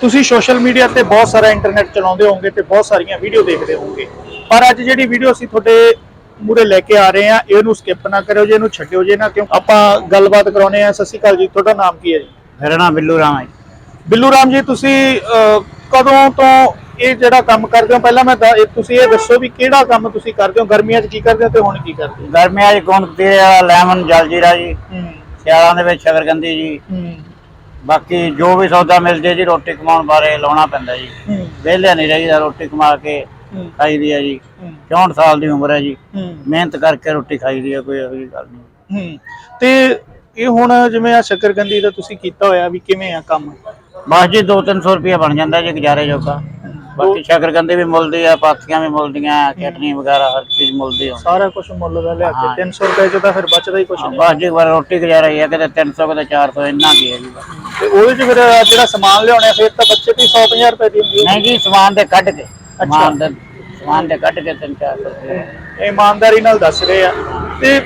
ਤੁਸੀਂ social media ਤੇ ਬਹੁਤ ਸਾਰਾ ਇੰਟਰਨੈਟ ਚਲਾਉਂਦੇ ਹੋਵੋਗੇ ਤੇ ਬਹੁਤ ਸਾਰੀਆਂ ਵੀਡੀਓ ਦੇਖਦੇ ਹੋਵੋਗੇ। ਪਰ ਅੱਜ ਜਿਹੜੀ ਵੀਡੀਓ ਅਸੀਂ ਤੁਹਾਡੇ ਮੂਰੇ ਲੈ ਕੇ ਆ ਰਹੇ ਹਾਂ ਇਹਨੂੰ ਸਕਿਪ ਨਾ ਕਰਿਓ ਜੇ ਇਹਨੂੰ ਛੱਡਿਓ ਜੇ ਨਾ ਕਿਉਂ ਆਪਾਂ ਗੱਲਬਾਤ ਕਰਾਉਣੇ ਆ ਸਤਿ ਸ਼੍ਰੀ ਅਕਾਲ ਜੀ ਤੁਹਾਡਾ ਨਾਮ ਕੀ ਹੈ ਜੀ? ਮੇਰਾ ਨਾਮ ਬਿੱਲੂ ਰਾਮ ਹੈ ਜੀ। ਬਿੱਲੂ ਰਾਮ ਜੀ ਤੁਸੀਂ ਕਦੋਂ ਤੋਂ ਇਹ ਜਿਹੜਾ ਕੰਮ ਕਰਦੇ ਹੋ? ਪਹਿਲਾਂ ਮੈਂ ਤੁਸੀਂ ਇਹ ਦੱਸੋ ਵੀ ਕਿਹੜਾ ਕੰਮ ਤੁਸੀਂ ਕਰਦੇ ਹੋ? ਗਰਮੀਆਂ 'ਚ ਕੀ ਕਰਦੇ ਹੋ ਤੇ ਹੁਣ ਕੀ ਕਰਦੇ ਹੋ? ਗਰਮੀਆਂ 'ਚ ਗੋਂਦ ਵਾਲਾ ਲੈਮਨ ਜਲਜੀਰਾ ਜੀ ਸਿਆਲਾਂ ਦੇ ਵਿੱਚ ਸ਼ਕਰਕੰਦੀ ਜੀ। ਬਾਕੀ ਜੋ ਵੀ ਸੌਦਾ ਮਿਲ ਜੇ ਜੀ ਰੋਟੀ ਕਮਾਉਣ ਬਾਰੇ ਲਾਉਣਾ ਪੈਂਦਾ ਜੀ। ਵਿਹਲਿਆ ਨਹੀਂ ਰਹੀਦਾ ਰੋਟੀ ਕਮਾ ਕੇ ਹੂੰ, ਖਾਈਦੀ ਹੈ ਜੀ। ਹੂੰ। 64 ਸਾਲ ਦੀ ਉਮਰ ਹੈ ਜੀ। ਮਿਹਨਤ ਕਰਕੇ ਰੋਟੀ ਖਾਈਦੀ ਹੈ ਕੋਈ ਇਹੋ ਜਿਹੀ ਗੱਲ ਨਹੀਂ। ਤੇ ਇਹ ਹੁਣ ਜਿਵੇਂ ਆ ਸ਼ੱਕਰਕੰਦੀ ਦਾ ਤੁਸੀਂ ਕੀਤਾ ਹੋਇਆ ਵੀ ਕਿਵੇਂ ਆ ਕੰਮ? ਬਸ ਜੀ 2-300 ਰੁਪਏ ਬਣ ਜਾਂਦਾ ਜੀ ਗੁਜ਼ਾਰੇ ਜੋਗਾ। ਬਾਕੀ ਸ਼ਕਰਕੰਦੀ ਵੀ ਮੁੱਲਦੀ ਆ ਪਾਥੀਆਂ ਵੀ ਮੁੱਲਦੀਆਂ ਚਟਨੀ ਵਗੈਰਾ ਹਰ ਚੀਜ਼ ਮੁੱਲਦੀ ਆ ਸਾਰਾ ਕੁਝ ਮੁੱਲ ਦਾ ਲਿਆ। ਕੇ 300 ਰੁਪਏ ਚ ਤਾਂ ਫਿਰ ਬਚਦਾ ਹੀ ਕੁਝ ਨਹੀਂ। ਬਸ ਜੀ ਵਾਰ ਰੋਟੀ ਗੁਜ਼ਾਰਾ ਹੀ ਹੈ ਕਿਤੇ 300 ਕਿਤੇ 400 ਇੰਨਾ ਕੀ ਹੈ ਜੀ। ਤੇ ਉਹਦੇ ਚ ਫਿਰ ਜਿਹੜਾ ਸਮਾਨ ਲਿਆਉਣਾ ਫਿਰ ਤਾਂ ਬੱਚੇ ਦੀ 150 ਰੁਪਏ ਦੀ ਹੁੰਦੀ ਹੈ। ਨਹੀਂ ਜੀ ਸਮਾਨ ਦੇ ਕੱਢ ਕੇ ਸਮਾਨ ਦੇ ਸਮਾਨ ਦੇ ਕੱਢ ਕੇ 3-400 ਰੁਪਏ। ਇਹ ਇਮਾਨਦਾਰੀ ਨਾਲ ਦੱਸ ਰਹੇ ਆ। ਤੇ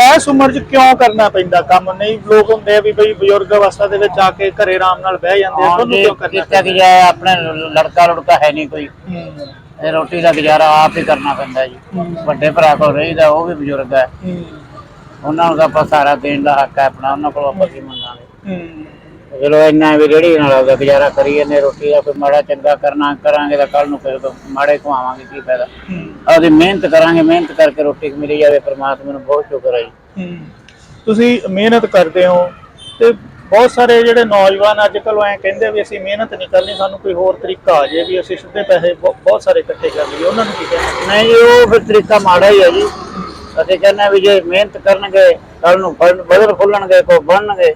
ਐਸ ਉਮਰ 'ਚ ਕਿਉਂ ਕਰਨਾ ਪੈਂਦਾ? ਕੰਮ ਨਹੀਂ ਲੋਕ ਹੁੰਦੇ ਆ ਵੀ ਬਈ ਬਜ਼ੁਰਗ ਅਵਸਥਾ ਦੇ ਵਿੱਚ ਆ ਕੇ ਘਰੇ ਆਰਾਮ ਨਾਲ ਬਹਿ ਜਾਂਦੇ ਆ ਤੁਹਾਨੂੰ ਕਿਉਂ ਕਰਨਾ ਕੀਤਾ ਕਿ ਜਾਏ ਆਪਣੇ ਲੜਕਾ ਲੜਕਾ ਹੈ ਨਹੀਂ ਕੋਈ ਹੂੰ, ਇਹ ਰੋਟੀ ਦਾ ਗੁਜ਼ਾਰਾ ਆਪ ਹੀ ਕਰਨਾ ਪੈਂਦਾ ਜੀ। ਹੂੰ, ਵੱਡੇ ਭਰਾ ਕੋਲ ਰਹੀਦਾ ਉਹ ਵੀ ਬਜ਼ੁਰਗ ਹੈ। ਹੂੰ, ਉਹਨਾਂ ਨੂੰ ਤਾਂ ਆਪਾਂ ਸਾਰਾ ਦੇਣ ਦਾ ਹੱਕ ਹੈ ਆਪਣਾ ਉਹਨਾਂ ਕੋਲ ਆਪਾਂ ਕੀ ਮੰਗਾਂਗੇ? ਹੂੰ, ਚਲੋ ਇੰਨਾ ਵੀ ਰੇੜੀ ਨਾਲ ਆਪਦਾ ਗੁਜ਼ਾਰਾ ਕਰੀ ਜਾਂਦੇ ਰੋਟੀ ਦਾ ਕੋਈ ਮਾੜਾ ਚੰਗਾ ਕਰਨਾ ਕਰਾਂਗੇ ਤਾਂ ਕੱਲ ਨੂੰ ਫਿਰ ਮਾੜੇ ਖਵਾਵਾਂਗੇ ਕੀ ਫਾਇਦਾ? ਆਪਦੀ ਮਿਹਨਤ ਕਰਾਂਗੇ ਮਿਹਨਤ ਕਰਕੇ ਰੋਟੀ ਮਿਲੀ ਜਾਵੇ ਪ੍ਰਮਾਤਮਾ ਨੂੰ ਬਹੁਤ ਸ਼ੁਕਰ ਹੈ ਜੀ। ਤੁਸੀਂ ਮਿਹਨਤ ਕਰਦੇ ਹੋ ਤੇ ਬਹੁਤ ਸਾਰੇ ਜਿਹੜੇ ਨੌਜਵਾਨ ਅੱਜ ਕੱਲ੍ਹ ਐ ਕਹਿੰਦੇ ਵੀ ਅਸੀਂ ਮਿਹਨਤ ਨਹੀਂ ਕਰਨੀ ਸਾਨੂੰ ਕੋਈ ਹੋਰ ਤਰੀਕਾ ਆ ਜੇ ਵੀ ਅਸੀਂ ਸਿੱਧੇ ਪੈਸੇ ਬਹੁ- ਬਹੁਤ ਸਾਰੇ ਇਕੱਠੇ ਕਰ ਲਈਏ। ਉਹਨਾਂ ਨੂੰ ਕੀ ਕਹਿਣਾ? ਨਹੀਂ ਉਹ ਫਿਰ ਤਰੀਕਾ ਮਾੜਾ ਹੀ ਹੈ ਜੀ। ਅਸੀਂ ਕਹਿੰਦੇ ਵੀ ਜੇ ਮਿਹਨਤ ਕਰਨਗੇ ਕੱਲ ਨੂੰ ਫਲ ਬਦਲ ਫੁੱਲਣਗੇ ਕੋ ਬਣਨਗੇ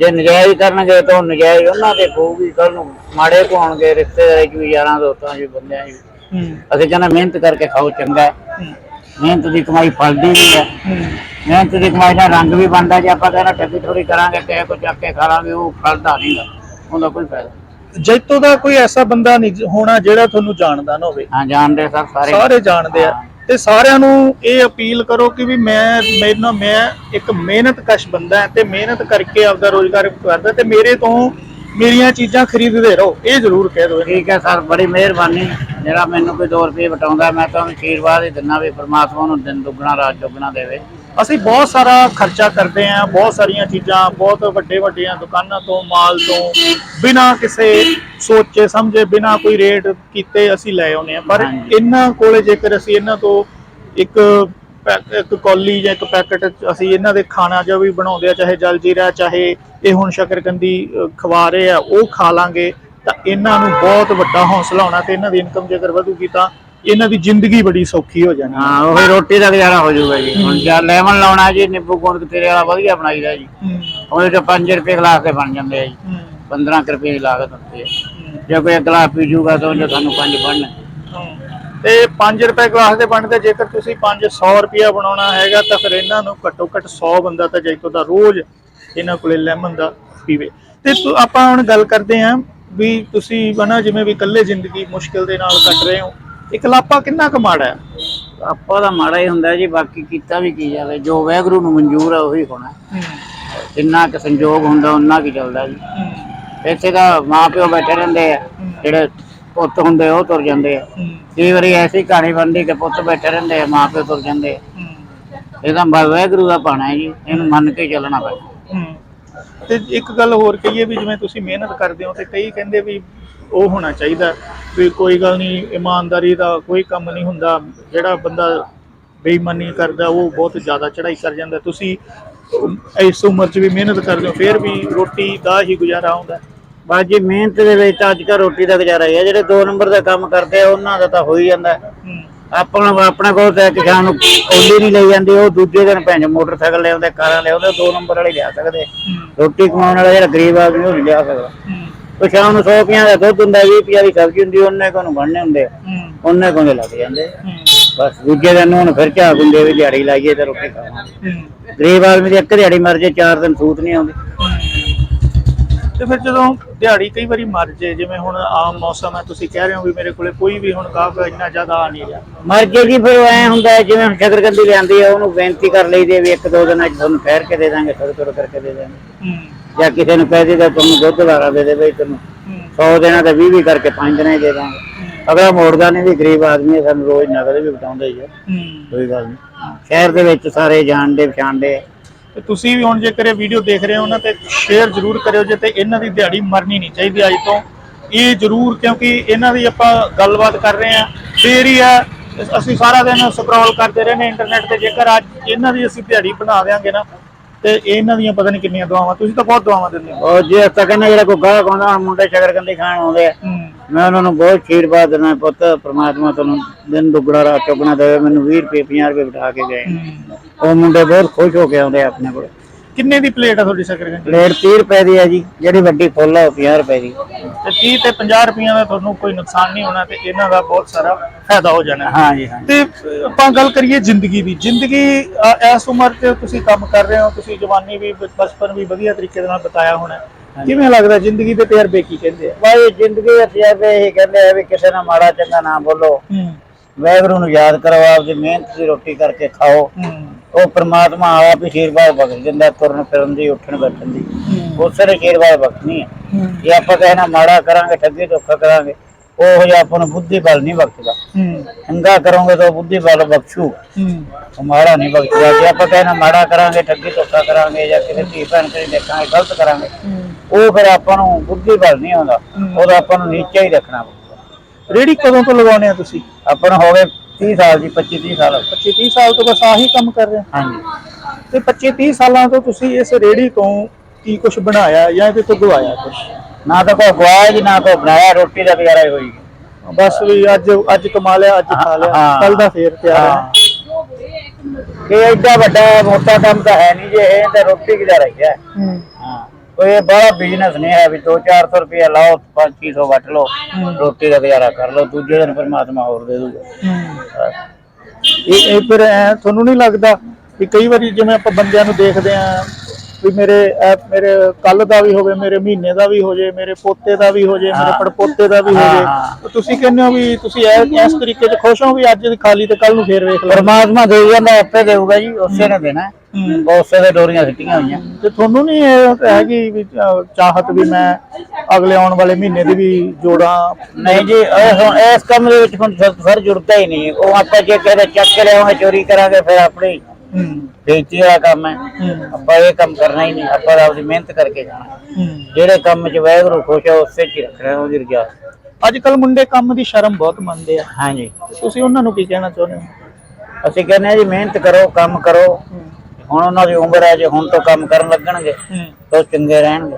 ਜੇ ਨਜਾਇਜ਼ ਕਰਨਗੇ ਤਾਂ ਉਹ ਨਜਾਇਜ਼ ਉਹਨਾਂ ਦੇ ਪਊਗੀ ਕੱਲ ਨੂੰ ਮਾੜੇ ਕੋਣਗੇ ਰਿਸ਼ਤੇਦਾਰੀ ਚ ਵੀ ਯਾਰਾਂ ਦੋਸਤਾਂ ਚ ਵੀ ਬੰਦਿਆਂ ਚ ਵੀ। ਹੂੰ। ਅਸੀਂ ਕਹਿੰਦੇ ਮਿਹਨਤ ਕਰਕੇ ਖਾਓ ਚੰਗਾ। ਹੈ। ਮਿਹਨਤ ਦੀ ਕਮਾਈ ਫਲਦੀ ਵੀ ਹੈ। ਮਿਹਨਤ ਦੀ ਕਮਾਈ ਦਾ ਰੰਗ ਵੀ ਬਣਦਾ ਜੇ ਆਪਾਂ ਕਹਿੰਦਾ ਟੱਕੀ ਥੋੜੀ ਕਰਾਂਗੇ ਕਿਸੇ ਕੋ ਚੱਕ ਕੇ ਖਾ ਲਾਂਗੇ ਉਹ ਫਲਦਾ ਨਹੀਂਗਾ ਉਹਦਾ ਕੋਈ ਫਾਇਦਾ ਜੈਤੋ ਦਾ ਕੋਈ ਐਸਾ ਬੰਦਾ ਨਹੀਂ ਹੋਣਾ ਜਿਹੜਾ ਤੁਹਾਨੂੰ ਜਾਣਦਾ ਨਾ ਹੋਵੇ। ਹਾਂ ਜਾਣਦੇ ਸਰ ਸਾਰੇ ਸਾਰੇ ਜਾਣਦੇ ਆ। ਤੇ ਸਾਰਿਆਂ ਨੂੰ ਇਹ ਅਪੀਲ ਕਰੋ ਕਿ ਵੀ ਮੈਂ, ਮੈਨੂੰ, ਮੈਂ ਇੱਕ ਮਿਹਨਤਕਸ਼ ਬੰਦਾ ਹਾਂ ਤੇ ਮਿਹਨਤ ਕਰਕੇ ਆਪਦਾ ਰੋਜ਼ਗਾਰ ਕਰਦਾ ਤੇ ਮੇਰੇ ਤੋਂ ਮੇਰੀਆਂ ਚੀਜ਼ਾਂ ਖਰੀਦਦੇ ਰਹੋ, ਇਹ ਜ਼ਰੂਰ ਕਹਿ ਦਿਓ ਠੀਕ ਹੈ ਸਰ, ਬੜੀ ਮਿਹਰਬਾਨੀ। ਜਿਹੜਾ ਮੈਨੂੰ ਕੋਈ 2 ਰੁਪਏ ਵਟਾਉਂਦਾ, ਮੈਂ ਤੁਹਾਨੂੰ ਉਹਨੂੰ ਆਸ਼ੀਰਵਾਦ ਹੀ ਦਿੰਦਾ ਵੀ ਪ੍ਰਮਾਤਮਾ ਨੂੰ ਦਿਨ ਦੁੱਗਣਾ, ਰਾਤ ਦੁੱਗਣਾ ਦੇਵੇ। ਅਸੀਂ ਬਹੁਤ ਸਾਰਾ ਖਰਚਾ ਕਰਦੇ ਆਂ ਬਹੁਤ ਸਾਰੀਆਂ ਚੀਜ਼ਾਂ ਬਹੁਤ ਵੱਡੇ ਵੱਡੀਆਂ ਦੁਕਾਨਾਂ ਤੋਂ ਮਾਲ ਤੋਂ ਬਿਨਾਂ ਕਿਸੇ ਸੋਚੇ ਸਮਝੇ ਬਿਨਾਂ ਕੋਈ ਰੇਟ ਕੀਤੇ ਅਸੀਂ ਲੈ ਆਉਨੇ ਆ ਪਰ। ਇਹਨਾਂ ਕੋਲੇ ਜੇਕਰ ਅਸੀਂ ਇਹਨਾਂ ਤੋਂ ਇੱਕ ਇੱਕ ਕੌਲੀ ਜਾਂ ਇੱਕ ਪੈਕਟ ਅਸੀਂ ਇਹਨਾਂ ਦੇ ਖਾਣਾ ਜੋ ਵੀ ਬਣਾਉਂਦੇ ਆ ਚਾਹੇ ਜਲ ਜੀਰਾ ਚਾਹੇ ਇਹ ਹੁਣ ਸ਼ਕਰਕੰਦੀ ਖਵਾ ਰਹੇ ਆ ਉਹ ਖਾ ਲਾਂਗੇ ਤਾਂ ਇਹਨਾਂ ਨੂੰ ਬਹੁਤ ਵੱਡਾ ਹੌਸਲਾ ਹੋਣਾ ਤੇ ਇਹਨਾਂ ਦੀ ਇਨਕਮ ਜੇਕਰ ਵਧੂਗੀ ਤਾਂ ਇਹਨਾਂ ਦੀ ਜ਼ਿੰਦਗੀ ਬੜੀ ਸੌਖੀ ਹੋ ਜਾਣੀ। ਹਾਂ ਉਹੀ ਰੋਟੀ ਦਾ ਗੁਜ਼ਾਰਾ ਹੋ ਜਾਊਗਾ ਜੀ। ਹੁਣ ਜਾਂ ਲੈਮਨ ਲਾਉਣਾ ਜੀ ਨਿੰਬੂ ਗੋਂਦ ਤੇਰੇ ਵਾਲਾ ਵਧੀਆ ਬਣਾਈਦਾ ਜੀ। ਉਹਦੇ ਚ 5 ਰੁਪਏ ਗਲਾਸ ਦੇ ਬਣ ਜਾਂਦੇ ਆ ਜੀ। ਹੂੰ, 15 ਕੁ ਰੁਪਏ ਦੀ ਲਾਗਤ ਹੁੰਦੀ ਹੈ। ਜੇ ਕੋਈ ਗਲਾਸ ਪੀ ਜੂਗਾ ਤਾਂ ਉਹਦੇ ਸਾਨੂੰ ਪੰਜ ਬਣਨ ਤੇ 5 ਰੁਪਏ ਗਲਾਸ ਦੇ ਬਣਦੇ ਜੇਕਰ ਤੁਸੀਂ 500 ਰੁਪਿਆ ਬਣਾਉਣਾ ਹੈਗਾ ਤਾਂ ਫਿਰ ਇਹਨਾਂ ਨੂੰ ਘੱਟੋ ਘੱਟ 100 ਬੰਦਾ ਤਾਂ ਜੈਤੋ ਦਾ ਰੋਜ਼ ਇਹਨਾਂ ਕੋਲੇ ਲੈਮਨ ਦਾ ਪੀਵੇ। ਤੇ ਤੁ- ਆਪਾਂ ਹੁਣ ਗੱਲ ਕਰਦੇ ਆਂ ਵੀ ਤੁਸੀਂ ਬਣਾ ਜਿਵੇਂ ਵੀ ਇਕੱਲੇ ਜ਼ਿੰਦਗੀ ਮੁਸ਼ਕਿਲ ਦੇ ਨਾਲ ਕੱਟ ਰਹੇ ਹੋ ਇਕਲਾਪਾ ਕਿੰਨਾ ਕੁ ਮਾੜਾ ਹੈ? ਆਪਾਂ ਦਾ ਮਾੜਾ ਹੀ ਹੁੰਦਾ ਜੀ ਬਾਕੀ ਕੀਤਾ ਵੀ ਕੀ ਜਾਵੇ ਜੋ ਵੈਗਰੂ ਨੂੰ ਮਨਜ਼ੂਰ ਹੈ ਉਹੀ ਹੋਣਾ। ਜਿੰਨਾ ਕਿ ਸੰਜੋਗ ਹੁੰਦਾ ਉਹਨਾਂ ਕੀ ਚੱਲਦਾ ਜੀ। ਇੱਥੇ ਤਾਂ ਮਾਂ ਪਿਓ ਬੈਠੇ ਰਹਿੰਦੇ ਆ ਜਿਹੜੇ ਪੁੱਤ ਹੁੰਦੇ ਉਹ ਤੁਰ ਜਾਂਦੇ ਆ। ਕਈ ਵਾਰੀ ਐਸੀ ਕਹਾਣੀ ਬਣਦੀ ਕਿ ਪੁੱਤ ਬੈਠੇ ਰਹਿੰਦੇ ਆ ਮਾਂ ਪਿਓ ਤੁਰ ਜਾਂਦੇ ਆ। ਇਹ ਤਾਂ ਵਾ- ਵਾਹਿਗੁਰੂ ਦਾ ਪਾਣਾ ਹੈ ਜੀ ਇਹਨੂੰ ਮੰਨ ਕੇ ਚੱਲਣਾ ਪੈਂਦਾ। ਹਮ। ਤੇ ਇੱਕ ਗੱਲ ਹੋਰ ਕਹੀਏ ਵੀ ਜਿਵੇਂ ਤੁਸੀਂ ਮਿਹਨਤ ਕਰਦੇ ਹੋ ਤੇ ਕਈ ਕਹਿੰਦੇ ਵੀ ਉਹ ਹੋਣਾ ਚਾਹੀਦਾ ਵੀ ਕੋਈ ਗੱਲ ਨਹੀਂ ਇਮਾਨਦਾਰੀ ਦਾ ਕੋਈ ਕੰਮ ਨਹੀਂ ਹੁੰਦਾ। ਜਿਹੜਾ ਬੰਦਾ ਬੇਈਮਾਨੀ ਕਰਦਾ ਉਹ ਬਹੁਤ ਜ਼ਿਆਦਾ ਚੜ੍ਹਾਈ ਕਰ ਜਾਂਦਾ। ਤੁਸੀਂ ਇਸ ਉਮਰ 'ਚ ਵੀ ਮਿਹਨਤ ਕਰਦੇ ਹੋ ਫਿਰ ਵੀ ਰੋਟੀ ਦਾ ਹੀ ਗੁਜ਼ਾਰਾ ਹੁੰਦਾ ਬਸ ਜੀ ਮਿਹਨਤ ਦੇ ਵਿੱਚ ਤਾਂ ਅੱਜ ਕੱਲ੍ਹ ਰੋਟੀ ਦਾ ਗੁਜ਼ਾਰਾ ਹੀ ਹੈ ਜਿਹੜੇ 2 ਨੰਬਰ ਦਾ ਕੰਮ ਕਰਦੇ ਆ ਉਹਨਾਂ ਦਾ ਤਾਂ ਹੋ ਹੀ ਜਾਂਦਾ। ਆਪਣਾ ਆਪਣੇ ਕੋਲ ਤਾਂ ਇੱਕ ਸ਼ਾਮ ਨੂੰ ਕੌਲੀ ਨਹੀਂ ਲਈ ਜਾਂਦੀ ਉਹ ਦੂਜੇ ਦਿਨ ਭੈਣ ਮੋਟਰਸਾਈਕਲ ਲਿਆਉਂਦੇ ਕਾਰਾਂ ਲਿਆਉਂਦੇ 2 ਨੰਬਰ ਵਾਲੇ ਲਿਆ ਸਕਦੇ। ਰੋਟੀ ਕਮਾਉਣ ਵਾਲਾ ਜਿਹੜਾ ਗਰੀਬ ਆਦਮੀ ਉਹ ਨਹੀਂ ਲਿਆ ਸਕਦਾ। ਉਹ ਸ਼ਾਮ ਨੂੰ 100 ਰੁਪਈਆ ਦਾ ਦੁੱਧ ਹੁੰਦਾ 20 ਰੁਪਈਆ ਦੀ ਸਬਜ਼ੀ ਹੁੰਦੀ ਉਹਨੇ ਕੋ ਨੂੰ ਬਣਨੇ ਹੁੰਦੇ ਉਹਨੇ ਕੋ ਦੇ ਲੱਗ ਜਾਂਦੇ ਬਸ ਦੂਜੇ ਦਿਨ ਹੁਣ ਫਿਰ ਝਾਕ ਹੁੰਦੇ ਵੀ ਦਿਹਾੜੀ ਲਾਈਏ ਤੇ ਰੋਟੀ ਖਾਵਾਂਗੇ। ਗਰੀਬ ਆਦਮੀ ਦੀ ਇੱਕ ਦਿਹਾੜੀ ਮਰ ਜੇ 4 ਦਿਨ ਸੂਤ ਨਹੀਂ ਆਉਂਦੀ। ਤੇ ਫਿਰ ਜਦੋਂ ਦਿਹਾੜੀ ਕਈ ਵਾਰੀ ਮਰ ਜੇ ਜਿਵੇਂ ਹੁਣ ਆਮ ਮੌਸਮ ਹੈ ਤੁਸੀਂ ਕਹਿ ਰਹੇ ਹੋ ਵੀ ਮੇਰੇ ਕੋਲੇ ਕੋਈ ਵੀ ਹੁਣ ਗਾਹਕ ਇੰਨਾ ਜ਼ਿਆਦਾ ਆ ਨਹੀਂ ਰਿਹਾ। ਮਰ ਜੇ ਜੀ ਫਿਰ ਐ ਹੁੰਦਾ ਜਿਵੇਂ ਹੁਣ ਸ਼ਕਰਕੰਦੀ ਲਿਆਂਦੀ ਆ ਉਹਨੂੰ ਬੇਨਤੀ ਕਰ ਲਈਦੀ ਵੀ ਇੱਕ ਦੋ ਦਿਨਾਂ ਚ ਤੁਹਾਨੂੰ ਠਹਿਰ ਕੇ ਦੇ ਦਾਂਗੇ ਥੋੜੇ ਥੋੜੇ ਕਰਕੇ ਦੇ ਦਾਂਗੇ। ਜਾਂ ਕਿਸੇ ਨੂੰ ਕਹਿ ਦੇਦਾ ਤੁਹਾਨੂੰ ਦੁੱਧ ਵਾਰਾ ਦੇ ਦੇ ਬਈ ਤੈਨੂੰ। ਹਮ, 100 ਦੇਣਾ ਤੇ 20 20 ਕਰਕੇ 5 ਦਿਨਾਂ ਹੀ ਦੇ ਦਾਂਗੇ। ਅਗਲਾ ਮੋੜਦਾ ਨਹੀਂ ਵੀ ਗਰੀਬ ਆਦਮੀ ਹੈ ਸਾਨੂੰ ਰੋਜ਼ ਨਗਦ ਵੀ ਬਟਾਉਂਦਾ ਹੀ ਹੈ। ਹੂੰ। ਕੋਈ ਗੱਲ ਨਹੀਂ। ਸ਼ਹਿਰ ਦੇ ਵਿੱਚ ਸਾਰੇ ਜਾਣਦੇ ਪਛਾਣਦੇ। ਤੇ ਤੁਸੀਂ ਵੀ ਹੁਣ ਜੇਕਰ ਇਹ ਵੀਡੀਓ ਦੇਖ ਰਹੇ ਹੋ ਨਾ ਤੇ ਸ਼ੇਅਰ ਜ਼ਰੂਰ ਕਰਿਓ ਜੇ ਤੇ ਇਹਨਾਂ ਦੀ ਦਿਹਾੜੀ ਮਰਨੀ ਨਹੀਂ ਚਾਹੀਦੀ ਅੱਜ ਤੋਂ। ਇਹ ਜ਼ਰੂਰ ਕਿਉਂਕਿ ਇਹਨਾਂ ਦੀ ਆਪਾਂ ਗੱਲਬਾਤ ਕਰ ਰਹੇ ਆ ਫੇਰ ਹੀ ਆ ਅਸੀਂ ਸਾਰਾ ਦਿਨ ਸਕਰੋਲ ਕਰਦੇ ਰਹਿੰਦੇ ਇੰਟਰਨੈਟ ਤੇ। ਜੇਕਰ ਅੱਜ ਇਹਨਾਂ ਦੀ ਅਸੀਂ ਦਿਹਾੜੀ ਬਣਾ ਦਿਆਂਗੇ ਨਾ ਤੇ ਇਹਨਾਂ ਦੀਆਂ ਪਤਾ ਨਹੀਂ ਕਿੰਨੀਆਂ ਦੁਆਵਾਂ ਤੁਸੀਂ ਤਾਂ ਬਹੁਤ ਦੁਆਵਾਂ ਦਿੰਦੇ ਹੋ। ਉਹ ਜੇ ਤੱਕ ਕਹਿੰਦਾ ਜਿਹੜਾ ਕੋਈ ਗਾਹਕ ਆਉਂਦਾ ਹੁਣ ਮੁੰਡੇ ਸ਼ਕਰਕੰਦੀ ਖਾਣ ਆਉਂਦੇ ਆ। ਮੈਂ ਉਹਨਾਂ ਨੂੰ ਬਹੁਤ ਆਸ਼ੀਰਵਾਦ ਦਿੰਦਾ ਪੁੱਤ ਪ੍ਰਮਾਤਮਾ ਤੁਹਾਨੂੰ ਦਿਨ ਦੁੱਗਣਾ ਰਾਤ ਚੌਗਣਾ ਦੇਵੇ ਮੈਨੂੰ 20 ਰੁਪਏ 50 ਰੁਪਏ ਬਿਠਾ ਕੇ ਗਏ। ਉਹ ਮੁੰਡੇ ਬਹੁਤ ਖੁਸ਼ ਹੋ ਕੇ ਆਉਂਦੇ ਆਪਣੇ ਕੋਲ। ਕਿੰਨੇ ਦੀ ਪਲੇਟ ਆ ਤੁਹਾਡੀ ਸ਼ੱਕਰਕੰਦੀ ਪਲੇਟ 30 ਰੁਪਏ ਦੀ ਹੈ ਜੀ ਜਿਹੜੀ ਵੱਡੀ ਫੁੱਲ ਆ ਉਹ 50 ਰੁਪਏ ਦੀ। ਤੇ 30 ਤੇ 50 ਰੁਪਈਆ ਦਾ ਤੁਹਾਨੂੰ ਕੋਈ ਨੁਕਸਾਨ ਨਹੀਂ ਹੋਣਾ ਤੇ ਇਹਨਾਂ ਦਾ ਬਹੁਤ ਸਾਰਾ ਫਾਇਦਾ ਹੋ ਜਾਣਾ। ਹਾਂ ਜੀ ਹਾਂ। ਤੇ ਆਪਾਂ ਗੱਲ ਕਰੀਏ ਜ਼ਿੰਦਗੀ ਦੀ। ਜ਼ਿੰਦਗੀ ਇਸ ਉਮਰ 'ਚ ਤੁਸੀਂ ਕੰਮ ਕਰ ਰਹੇ ਹੋ ਤੁਸੀਂ ਜਵਾਨੀ ਵੀ ਬ- ਬਚਪਨ ਵੀ ਵਧੀਆ ਤਰੀਕੇ ਦੇ ਨਾਲ ਬਤਾਇਆ ਹੋਣਾ। ਕਿਵੇਂ ਲੱਗਦਾ ਜ਼ਿੰਦਗੀ ਦੇ ਤਜਰਬੇ ਕੀ ਕਹਿੰਦੇ ਆ? ਭਾਈ ਜ਼ਿੰਦਗੀ ਦੇ ਤਜਰਬੇ ਇਹ ਕਹਿੰਦੇ ਆ ਵੀ ਕਿਸੇ ਨਾਲ ਮਾੜਾ ਚੰਗਾ ਨਾ ਬੋਲੋ। ਹੂੰ। ਵਾਹਿਗੁਰੂ ਨੂੰ ਯਾਦ ਕਰੋ ਆਪਦੀ ਮਿਹਨਤ ਦੀ ਰੋਟੀ ਕਰਕੇ ਖਾਓ। ਹੂੰ। ਉਹ ਪ੍ਰਮਾਤਮਾ ਆਪ ਹੀ ਆਸ਼ੀਰਵਾਦ ਬਖਸ਼ ਦਿੰਦਾ ਤੁਰਨ ਫਿਰਨ ਦੀ ਉੱਠਣ ਬੈਠਣ ਦੀ। ਉਸੇ ਨੇ ਆਸ਼ੀਰਵਾਦ ਬਖਸ਼ਣੀ ਹੈ। ਜੇ ਆਪਾਂ ਨਾਲ ਮਾੜਾ ਕਰਾਂਗੇ ਠੱਗੀ ਧੋਖਾ ਕਰਾਂਗੇ ਉਹ ਜਿਹਾ ਆਪਾਂ ਨੂੰ ਬੁੱਧੀ ਬਲ ਨਹੀਂ ਬਖਸ਼ਦਾ। ਚੰਗਾ ਕਰੋਗੇ ਤਾਂ ਬੁੱਧੀ ਬਲ ਬਖਸ਼ੂ। ਮਾੜਾ ਨਹੀਂ ਬਖਸ਼ਦਾ। ਜੇ ਆਪਾਂ ਨਾਲ ਮਾੜਾ ਕਰਾਂਗੇ ਠੱਗੀ ਧੋਖਾ ਕਰਾਂਗੇ ਜਾਂ ਕਿਸੇ ਧੀ ਭੈਣ ਕਰੀ ਦੇਖਾਂਗੇ ਗਲਤ ਕਰਾਂਗੇ ਉਹ ਫਿਰ ਆਪਾਂ ਨੂੰ ਬੁੱਧੀ ਬਲ ਨਹੀਂ ਆਉਂਦਾ। ਉਹਦਾ ਆਪਾਂ ਨੂੰ ਨੀਚੇ ਹੀ ਰੱਖਣਾ ਪਊਗਾ। ਰੇੜੀ ਕਦੋਂ ਤੋਂ ਲਗਾਉਣੇ ਆ ਤੁਸੀਂ? ਆਪਾਂ ਨੂੰ ਹੋ ਗਏ 30 ਸਾਲ ਦੀ 25 30 ਸਾਲ 25 30 ਸਾਲ ਤੋਂ ਬਸ ਆਹੀ ਕੰਮ ਕਰ ਰਹੇ ਹੋ? ਹਾਂਜੀ। ਤੇ 25 30 ਸਾਲਾਂ ਤੋਂ ਤੁਸੀਂ ਇਸ ਰੇੜੀ ਤੋਂ ਕੀ ਕੁਝ ਬਣਾਇਆ ਜਾਂ ਇਹਦੇ ਤੋਂ ਗਵਾਇਆ ਕੁਝ ਨਾ ਤਾਂ ਕੋਈ ਗਵਾਇਆ ਜੀ ਨਾ ਕੋਈ ਬਣਾਇਆ ਰੋਟੀ ਦਾ ਹੀ ਹੋਈ। ਬਸ ਵੀ ਅੱਜ ਅੱਜ ਕਮਾ ਲਿਆ ਅੱਜ ਖਾ ਲਿਆ। ਕੱਲ ਦਾ ਫੇਰ ਤਿਆਰ ਹੈ। ਕਿ ਐਡਾ ਵੱਡਾ ਮੋਟਾ ਕੰਮ ਤਾਂ ਹੈ ਨਹੀਂ ਜੇ ਇਹ ਤਾਂ ਰੋਟੀ ਗੁਜ਼ਾਰਾ ਹੂੰ। ਹਾਂ। ਕੋਈ ਬੜਾ ਬਿਜ਼ਨਸ ਨਹੀਂ ਹੈ ਵੀ 2-400 ਰੁਪਏ ਲਾਓ 500 ਵੱਟ ਲਓ ਰੋਟੀ ਦਾ ਗੁਜ਼ਾਰਾ ਕਰ ਲਓ ਦੂਜੇ ਦਿਨ ਪਰਮਾਤਮਾ ਹੋਰ ਦੇ ਦੂਗਾ। ਇਹ ਇਹ ਫਿਰ ਤੁਹਾਨੂੰ ਨਹੀਂ ਲੱਗਦਾ ਵੀ ਕਈ ਵਾਰੀ ਜਿਵੇਂ ਆਪਾਂ ਬੰਦਿਆਂ ਨੂੰ ਦੇਖਦੇ ਆ ਵੀ ਮੇਰੇ ਮੇਰੇ ਕੱਲ ਦਾ ਵੀ ਹੋਵੇ ਮੇਰੇ ਮਹੀਨੇ ਦਾ ਵੀ ਹੋ ਜੇ ਮੇਰੇ ਪੋਤੇ ਦਾ ਵੀ ਹੋ ਜੇ ਮੇਰੇ ਪੜਪੋਤੇ ਦਾ ਵੀ ਹੋ। ਜੇ ਤੁਸੀਂ ਕਹਿੰਦੇ ਹੋ ਵੀ ਤੁਸੀਂ ਇਸ ਤਰੀਕੇ 'ਚ ਖੁਸ਼ ਹੋ ਵੀ ਅੱਜ ਖਾਲੀ ਤੇ ਕੱਲ ਨੂੰ ਫੇਰ ਵੇਖ ਲਓ। ਪਰਮਾਤਮਾ ਦੇ ਜਾਂਦਾ ਆਪੇ ਦੇਊਗਾ ਜੀ ਉਸੇ ਨੇ ਦੇਣਾ। ਉਸੇ ਦੇ ਡੋਰੀਆਂ ਸਿੱਟੀਆਂ ਹੋਈਆਂ। ਤੇ ਤੁਹਾਨੂੰ ਨਹੀਂ ਇਹ ਹੈਗੀ ਵੀ ਚਾਹਤ ਵੀ ਮੈਂ ਅਗਲੇ ਆਉਣ ਵਾਲੇ ਮਹੀਨੇ ਦੀ ਵੀ ਜੋੜਾਂ ਨਹੀਂ ਜੀ ਇਹ ਹੁਣ ਇਸ ਕੰਮ ਦੇ ਵਿੱਚ ਹੁਣ ਸਰ- ਜੁੜਦਾ ਹੀ ਨਹੀਂ। ਉਹ ਆਪਾਂ ਜੇ ਕਿਹਦੇ ਚੱਕ ਕੇ ਲਿਆਵਾਂਗੇ ਚੋਰੀ ਕਰਾਂਗੇ ਫਿਰ ਆਪਣੀ ਬੇਇੱਜ਼ਤੀ ਦਾ ਕੰਮ ਹੈ। ਆਪਾਂ ਇਹ ਕੰਮ ਕਰਨਾ ਹੀ ਨਹੀਂ। ਆਪਾਂ ਤਾਂ ਆਪਦੀ ਮਿਹਨਤ ਕਰਕੇ ਜਾਣਾ। ਜਿਹੜੇ ਕੰਮ 'ਚ ਵਾਹਿਗੁਰੂ ਖੁਸ਼ ਹੈ ਉਸੇ 'ਚ ਹੀ ਰੱਖਣਾ ਉਹਦੀ ਰਜਾ ਅੱਜ ਕੱਲ ਮੁੰਡੇ ਕੰਮ ਦੀ ਸ਼ਰਮ ਬਹੁਤ ਮੰਨਦੇ ਆ। ਹਾਂਜੀ। ਤੁਸੀਂ ਉਹਨਾਂ ਨੂੰ ਕੀ ਕਹਿਣਾ ਚਾਹੁੰਦੇ ਹੋ? ਅਸੀਂ ਕਹਿੰਦੇ ਹਾਂ ਜੀ ਮਿਹਨਤ ਕਰੋ ਕੰਮ ਕਰੋ। ਹੁਣ ਉਹਨਾਂ ਦੀ ਉਮਰ ਹੈ ਜੇ ਹੁਣ ਤੋਂ ਕੰਮ ਕਰਨ ਲੱਗਣਗੇ ਤਾਂ ਚੰਗੇ ਰਹਿਣਗੇ।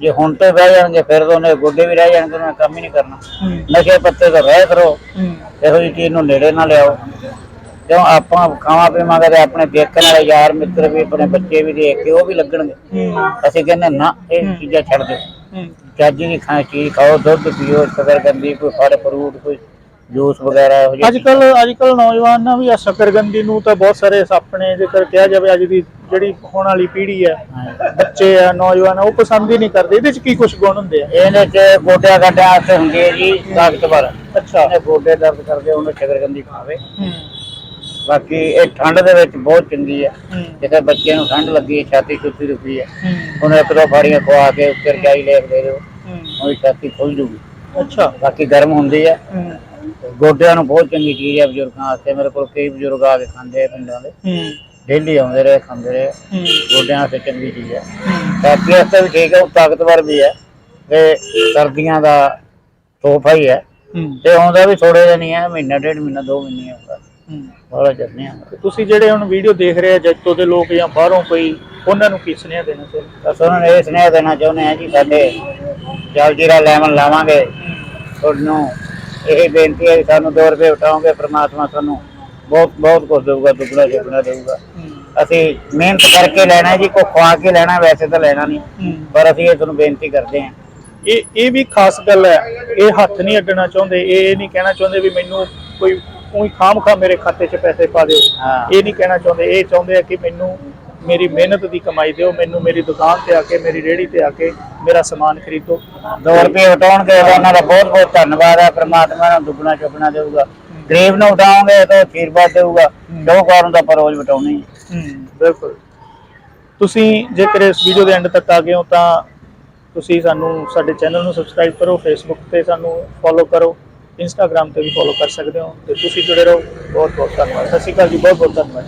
ਜੇ ਹੁਣ ਤੋਂ ਬਹਿ ਜਾਣਗੇ ਫਿਰ ਤਾਂ ਉਹਨੇ ਗੋਡੇ ਵੀ ਰਹਿ ਜਾਣਗੇ ਉਹਨਾਂ ਕੰਮ ਹੀ ਨਹੀਂ ਕਰਨਾ। ਨਸ਼ੇ ਪੱਤੇ ਤੋਂ ਰਹਿ ਕਰੋ ਇਹੋ ਜਿਹੀ ਚੀਜ਼ ਨੂੰ ਨੇੜੇ ਨਾ ਲਿਆਓ। ਕਿਉਂ? ਆਪਾਂ ਖਾਵਾ ਪੀਵਾਂਗੇ ਤੇ ਆਪਣੇ ਦੇਖਣ ਵਾਲੇ ਯਾਰ ਮਿੱਤਰ ਵੀ ਆਪਣੇ ਬੱਚੇ ਵੀ ਦੇਖ ਕੇ ਉਹ ਵੀ ਲੱਗਣਗੇ। ਅਸੀਂ ਕਹਿੰਦੇ ਨਾ ਇਹ ਚੀਜ਼ਾਂ ਛੱਡ ਦਿਓ। ਚੱਜ ਦੀ ਖਾ ਚੀਜ਼ ਖਾਓ ਦੁੱਧ ਪੀਓ ਕੰਦੀ ਕੋਈ ਫਲ ਫਰੂਟ ਕੋਈ ਜੂਸ ਵਗੈਰਾ ਇਹੋ ਜਿਹੀ ਅੱਜ ਕੱਲ ਅੱਜ ਕੱਲ ਨੌਜਵਾਨਾਂ ਵੀ ਆ ਸ਼ਕਰਗੰਦੀ ਨੂੰ ਤਾਂ ਬਹੁਤ ਸਾਰੇ ਆਪਣੇ ਜੇਕਰ ਕਿਹਾ ਜਾਵੇ ਅੱਜ ਦੀ ਜਿਹੜੀ ਹੋਣ ਵਾਲੀ ਪੀੜ੍ਹੀ ਹੈ ਬੱਚੇ ਆ ਨੌਜਵਾਨ ਆ ਉਹ ਪਸੰਦ ਹੀ ਨਹੀਂ ਕਰਦੇ। ਇਹਦੇ ਚ ਕੀ ਕੁਝ ਗੁਣ ਹੁੰਦੇ ਆ? ਇਹਨੇ ਚ ਗੋਡਿਆਂ ਗੱਡਿਆਂ ਵਾਸਤੇ ਹੁੰਦੀ ਜੀ ਤਾਕਤਵਰ ਅੱਛਾ। ਇਹਨੇ ਗੋਡੇ ਦਰਦ ਕਰਦੇ ਉਹਨੂੰ ਸ਼ਕਰਕੰਦੀ ਖਾਵੇ। ਬਾਕੀ ਇਹ ਠੰਡ ਦੇ ਵਿੱਚ ਬਹੁਤ ਚੰਗੀ ਹੈ। ਹੂੰ। ਜਿਵੇਂ ਬੱਚੇ ਨੂੰ ਠੰਡ ਲੱਗੀ ਹੈ ਛਾਤੀ ਛੁੱਤੀ ਦੁਖੀ ਹੈ। ਉਹਨੂੰ ਇੱਕ ਦੋ ਫਾੜੀਆਂ ਖਵਾ ਕੇ ਉੱਤੇ ਰਜਾਈ ਲੈ ਕੇ ਦੇ ਦਿਓ। ਉਹਦੀ ਛਾਤੀ ਖੁੱਲ ਜੂਗੀ। ਅੱਛਾ। ਬਾਕੀ ਗਰਮ ਹੁੰਦੀ ਹੂੰ। ਗੋਡਿਆਂ ਨੂੰ ਬਹੁਤ ਚੰਗੀ ਚੀਜ਼ ਹੈ ਬਜ਼ੁਰਗਾਂ ਵਾਸਤੇ। ਮੇਰੇ ਕੋਲ ਕਈ ਬਜ਼ੁਰਗ ਆ ਕੇ ਖਾਂਦੇ ਆ ਪਿੰਡਾਂ ਦੇ। ਹੂੰ। ਡੇਲੀ ਆਉਂਦੇ ਰਹੇ ਖਾਂਦੇ ਰਹੇ। ਹੂੰ। ਗੋਡਿਆਂ ਵਾਸਤੇ ਚੰਗੀ ਚੀਜ਼ ਹੈ। ਛਾਤੀ ਵਾਸਤੇ ਵੀ ਠੀਕ ਹੈ ਉਹ ਤਾਕਤਵਰ ਵੀ ਹੈ ਤੇ ਸਰਦੀਆਂ ਦਾ ਤੋਹਫਾ ਹੀ ਹੈ। ਤੇ ਆਉਂਦਾ ਵੀ ਥੋੜੇ ਦਿਨ ਹੀ ਹੈ ਮਹੀਨਾ ਡੇਢ ਮਹੀਨਾ ਦੋ ਮਹੀਨੇ ਆਉਂਦਾ। ਹੂੰ। ਬੜਾ ਚੜਨੇ ਆ ਤੁਸੀਂ ਜਿਹੜੇ ਹੁਣ ਵੀਡੀਓ ਦੇਖ ਰਹੇ ਆ ਜੱਤੋ ਦੇ ਲੋਕ ਜਾਂ ਬਾਹਰੋਂ ਕੋਈ ਉਹਨਾਂ ਨੂੰ ਕੀ ਸੁਨੇਹਾ ਦੇਣਾ ਚਾਹੁੰਦੇ? ਬਸ ਉਹਨਾਂ ਨੂੰ ਇਹ ਸੁਨੇਹਾ ਦੇਣਾ ਚਾਹੁੰਦੇ ਆ ਜੀ ਸਾਡੇ ਜਲ ਜੀਰਾ ਲੈਮਨ ਲਾਵਾਂਗੇ। ਤੁਹਾਨੂੰ ਇਹ ਬੇਨਤੀ ਹੈ ਕਿ ਸਾਨੂੰ 2 ਰੁਪਏ ਉਠਾਓਗੇ ਪ੍ਰਮਾਤਮਾ ਤੁਹਾਨੂੰ ਬਹੁਤ ਬਹੁਤ ਕੁਝ ਦੇਊਗਾ ਦੁੱਗਣਾ ਚੁਗਣਾ ਦੇਊਗਾ। ਅਸੀਂ ਮਿਹਨਤ ਕਰਕੇ ਲੈਣਾ ਜੀ ਕੋਈ ਖਵਾ ਕੇ ਲੈਣਾ ਵੈਸੇ ਤਾਂ ਲੈਣਾ ਨਹੀਂ ਪਰ ਅਸੀਂ ਇਹ ਤੁਹਾਨੂੰ ਬੇਨਤੀ ਕਰਦੇ ਹਾਂ। ਇਹ ਇਹ ਵੀ ਖਾਸ ਗੱਲ ਹੈ ਇਹ ਹੱਥ ਨਹੀਂ ਅੱਡਣਾ ਚਾਹੁੰਦੇ ਇਹ ਇਹ ਨਹੀਂ ਕਹਿਣਾ ਚਾਹੁੰਦੇ ਵੀ ਮੈਨੂੰ ਕੋਈ ਉਹੀ ਖਾਮ ਖਾ ਮੇਰੇ ਖਾਤੇ 'ਚ ਪੈਸੇ ਪਾ ਦਿਓ। ਇਹ ਨਹੀਂ ਕਹਿਣਾ ਚਾਹੁੰਦੇ ਇਹ ਚਾਹੁੰਦੇ ਆ ਕਿ ਮੈਨੂੰ ਮੇਰੀ ਮਿਹਨਤ ਦੀ ਕਮਾਈ ਦਿਓ ਮੈਨੂੰ ਮੇਰੀ ਦੁਕਾਨ ਤੇ ਆ ਕੇ ਮੇਰੀ ਰੇਹੜੀ ਤੇ ਆ ਕੇ ਮੇਰਾ ਸਮਾਨ ਖਰੀਦੋ। 2 ਰੁਪਏ ਉਠਾਉਣਗੇ ਤਾਂ ਉਹਨਾਂ ਦਾ ਬਹੁਤ ਬਹੁਤ ਧੰਨਵਾਦ ਹੈ ਪ੍ਰਮਾਤਮਾ ਨੂੰ ਦੁੱਗਣਾ ਚੁਗਣਾ ਦੇਊਗਾ। ਗਰੀਬ ਨੂੰ ਉਠਾਓਗੇ ਤਾਂ ਉਹ ਆਸ਼ੀਰਵਾਦ ਦੇਊਗਾ ਸ਼ੌਕਰ ਦਾ ਪਰੋਜ ਵਟਾਉਣੀ ਬਿਲਕੁਲ। ਤੁਸੀਂ ਜੇਕਰ ਇਸ ਵੀਡੀਓ ਦੇ ਐਂਡ ਤੱਕ ਆ ਗਏ ਹੋ ਤਾਂ ਤੁਸੀਂ ਸਾਨੂੰ ਸਾਡੇ ਚੈਨਲ ਨੂੰ ਸਬਸਕ੍ਰਾਈਬ ਕਰੋ ਫੇਸਬੁੱਕ ਤੇ ਸਾਨੂੰ ਫੋਲੋ ਕਰੋ ਇੰਸਟਾਗ੍ਰam ਤੇ ਵੀ ਫੋਲੋ ਕਰ ਸਕਦੇ ਹੋ ਤੇ ਤੁਸੀਂ ਜੁੜੇ ਰਹੋ। ਬਹੁਤ ਬਹੁਤ ਧੰਨਵਾਦ। ਸਤਿ ਸ਼੍ਰੀ ਅਕਾਲ ਜੀ ਬਹੁਤ ਬਹੁਤ ਧੰਨਵਾਦ